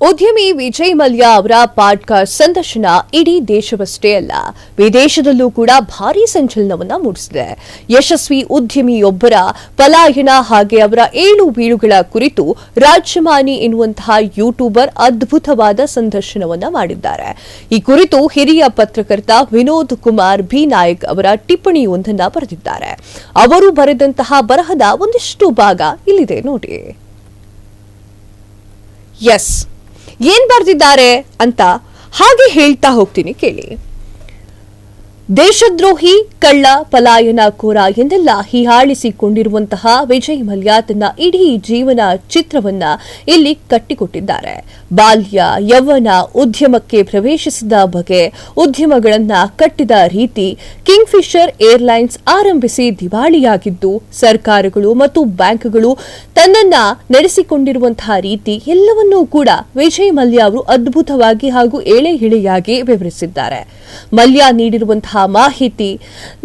ಉದ್ಯಮಿ ವಿಜಯ್ ಮಲ್ಯ ಅವರ ಪಾಡ್ಕಾಸ್ಟ್ ಸಂದರ್ಶನ ಇಡೀ ದೇಶವಷ್ಟೇ ಅಲ್ಲ, ವಿದೇಶದಲ್ಲೂ ಕೂಡ ಭಾರಿ ಸಂಚಲನವನ್ನ ಮೂಡಿಸಿದೆ. ಯಶಸ್ವಿ ಉದ್ಯಮಿಯೊಬ್ಬರ ಪಲಾಯನ ಹಾಗೆ ಅವರ ಏಳು ಬೀಳುಗಳ ಕುರಿತು ರಾಜ್ಯಮಾನಿ ಎನ್ನುವಂತಹ ಯೂಟ್ಯೂಬರ್ ಅದ್ಭುತವಾದ ಸಂದರ್ಶನವನ್ನ ಮಾಡಿದ್ದಾರೆ. ಈ ಕುರಿತು ಹಿರಿಯ ಪತ್ರಕರ್ತ ವಿನೋದ್ ಕುಮಾರ್ ಬಿ ನಾಯಕ್ ಅವರ ಟಿಪ್ಪಣಿಯೊಂದನ್ನು ಬರೆದಿದ್ದಾರೆ. ಅವರು ಬರೆದಂತಹ ಬರಹದ ಒಂದಿಷ್ಟು ಭಾಗ ಇಲ್ಲಿದೆ, ನೋಡಿ. ಎಸ್. ಏನ್ ಬರ್ದಿದ್ದಾರೆ ಅಂತ ಹಾಗೆ ಹೇಳ್ತಾ ಹೋಗ್ತೀನಿ ಕೇಳಿ. ದೇಶದ್ರೋಹಿ ಕಳ್ಳ ಪಲಾಯನಕೋರ ಎಂದೆಲ್ಲ ಹೀಯಾಳಿಸಿಕೊಂಡಿರುವಂತಹ ವಿಜಯ್ ಮಲ್ಯ ತನ್ನ ಇಡೀ ಜೀವನ ಚಿತ್ರವನ್ನ ಇಲ್ಲಿ ಕಟ್ಟಿಕೊಟ್ಟಿದ್ದಾರೆ. ಬಾಲ್ಯ, ಯೌವನ ಉದ್ಯಮಕ್ಕೆ ಪ್ರವೇಶಿಸಿದ ಬಗೆ ಉದ್ಯಮಗಳನ್ನ ಕಟ್ಟಿದ ರೀತಿ ಕಿಂಗ್ ಫಿಶರ್ ಏರ್ಲೈನ್ಸ್ ಆರಂಭಿಸಿ ದಿವಾಳಿಯಾಗಿದ್ದು, ಸರ್ಕಾರಗಳು ಮತ್ತು ಬ್ಯಾಂಕ್ಗಳು ತನ್ನನ್ನ ನಡೆಸಿಕೊಂಡಿರುವಂತಹ ರೀತಿ ಎಲ್ಲವನ್ನೂ ಕೂಡ ವಿಜಯ್ ಮಲ್ಯ ಅವರು ಅದ್ಭುತವಾಗಿ ಹಾಗೂ ಎಳೆ ಇಳೆಯಾಗಿ ವಿವರಿಸಿದ್ದಾರೆ. ಮಲ್ಯ ನೀಡಿರುವಂತಹ ಮಾಹಿತಿ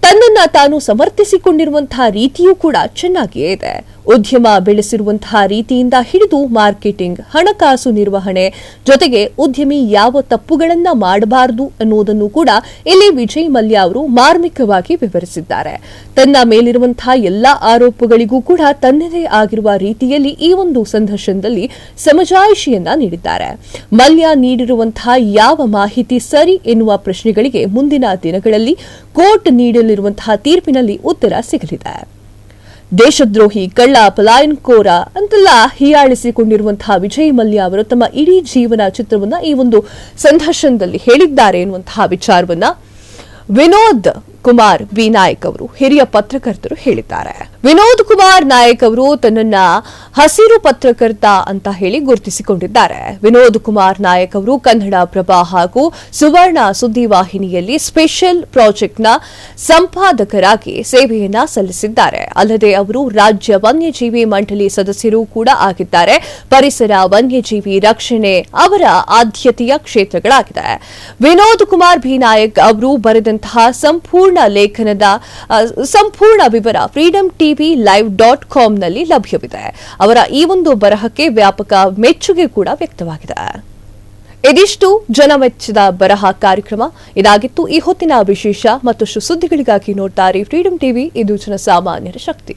ತನ್ನನ್ನ ತಾನು ಸಮರ್ಥಿಸಿಕೊಂಡಿರುವಂತಹ ರೀತಿಯೂ ಕೂಡ ಚೆನ್ನಾಗಿಯೇ ಇದೆ. ಉದ್ಯಮ ಬೆಳೆಸಿರುವಂತಹ ರೀತಿಯಿಂದ ಹಿಡಿದು ಮಾರ್ಕೆಟಿಂಗ್, ಹಣಕಾಸು ನಿರ್ವಹಣೆ ಜೊತೆಗೆ ಉದ್ಯಮಿ ಯಾವ ತಪ್ಪುಗಳನ್ನ ಮಾಡಬಾರದು ಅನ್ನುವುದನ್ನು ಕೂಡ ಇಲ್ಲಿ ವಿಜಯ್ ಮಲ್ಯ ಅವರು ಮಾರ್ಮಿಕವಾಗಿ ವಿವರಿಸಿದ್ದಾರೆ. ತನ್ನ ಮೇಲಿರುವಂತಹ ಎಲ್ಲಾ ಆರೋಪಗಳಿಗೂ ಕೂಡ ತನ್ನದೇ ಆಗಿರುವ ರೀತಿಯಲ್ಲಿ ಈ ಒಂದು ಸಂದರ್ಶನದಲ್ಲಿ ಸಮಜಾಯಿಷಿಯನ್ನ ನೀಡಿದ್ದಾರೆ. ಮಲ್ಯ ನೀಡಿರುವಂತಹ ಯಾವ ಮಾಹಿತಿ ಸರಿ ಎನ್ನುವ ಪ್ರಶ್ನೆಗಳಿಗೆ ಮುಂದಿನ ದಿನಗಳಲ್ಲಿ ಕೋರ್ಟ್ ನೀಡಲಿರುವಂತಹ ತೀರ್ಪಿನಲ್ಲಿ ಉತ್ತರ ಸಿಗಲಿದೆ. ದೇಶದ್ರೋಹಿ ಕಳ್ಳ ಪಲಾಯನ್ಕೋರ ಅಂತೆಲ್ಲ ಹೀಯಾಳಿಸಿಕೊಂಡಿರುವಂತಹ ವಿಜಯ್ ಮಲ್ಯ ಅವರು ತಮ್ಮ ಇಡೀ ಜೀವನ ಚಿತ್ರವನ್ನ ಈ ಒಂದು ಸಂದರ್ಶನದಲ್ಲಿ ಹೇಳಿದ್ದಾರೆ ಎನ್ನುವಂತಹ ವಿಚಾರವನ್ನ. ವಿನೋದ್ ಕುಮಾರ್ ಬಿ ನಾಯಕ್ ಅವರು, ಹಿರಿಯ ಪತ್ರಕರ್ತರು ಹೇಳಿದ್ದಾರೆ. ವಿನೋದ್ ಕುಮಾರ್ ನಾಯಕ್ ಅವರು ತನ್ನನ್ನ ಹಸಿರು ಪತ್ರಕರ್ತ ಅಂತ ಹೇಳಿ ಗುರುತಿಸಿಕೊಂಡಿದ್ದಾರೆ. ವಿನೋದ್ ಕುಮಾರ್ ನಾಯಕ್ ಅವರು ಕನ್ನಡ ಪ್ರಭಾ ಹಾಗೂ ಸುವರ್ಣ ಸುದ್ದಿವಾಹಿನಿಯಲ್ಲಿ ಸ್ಪೆಷಲ್ ಪ್ರಾಜೆಕ್ಟ್ನ ಸಂಪಾದಕರಾಗಿ ಸೇವೆಯನ್ನ ಸಲ್ಲಿಸಿದ್ದಾರೆ. ಅಲ್ಲದೆ ಅವರು ರಾಜ್ಯ ವನ್ಯಜೀವಿ ಮಂಡಳಿ ಸದಸ್ಯರು ಕೂಡ ಆಗಿದ್ದಾರೆ. ಪರಿಸರ ವನ್ಯಜೀವಿ ರಕ್ಷಣೆ ಅವರ ಆದ್ಯತೆಯ ಕ್ಷೇತ್ರಗಳಾಗಿದೆ ವಿನೋದ್ ಕುಮಾರ್ ಬಿ ನಾಯಕ್ ಅವರು ಬರೆದಂತಹ ಸಂಪೂರ್ಣ ಲೇಖನದ ಸಂಪೂರ್ಣ ವಿವರ ಫ್ರೀಡಂ ಟಿವಿ ಲೈವ್ ಡಾಟ್ ಕಾಮ್ನಲ್ಲಿ ಲಭ್ಯವಿದೆ. ಅವರ ಈ ಒಂದು ಬರಹಕ್ಕೆ ವ್ಯಾಪಕ ಮೆಚ್ಚುಗೆ ಕೂಡ ವ್ಯಕ್ತವಾಗಿದೆ. ಇದಿಷ್ಟು ಜನಮೆಚ್ಚಿದ ಬರಹ ಕಾರ್ಯಕ್ರಮ. ಇದಾಗಿತ್ತು ಈ ಹೊತ್ತಿನ ವಿಶೇಷ ಮತ್ತಷ್ಟು ಸುದ್ದಿಗಳಿಗಾಗಿ ನೋಡ್ತಾರೆ ಫ್ರೀಡಂ ಟಿವಿ ಇದು ಜನಸಾಮಾನ್ಯರ ಶಕ್ತಿ.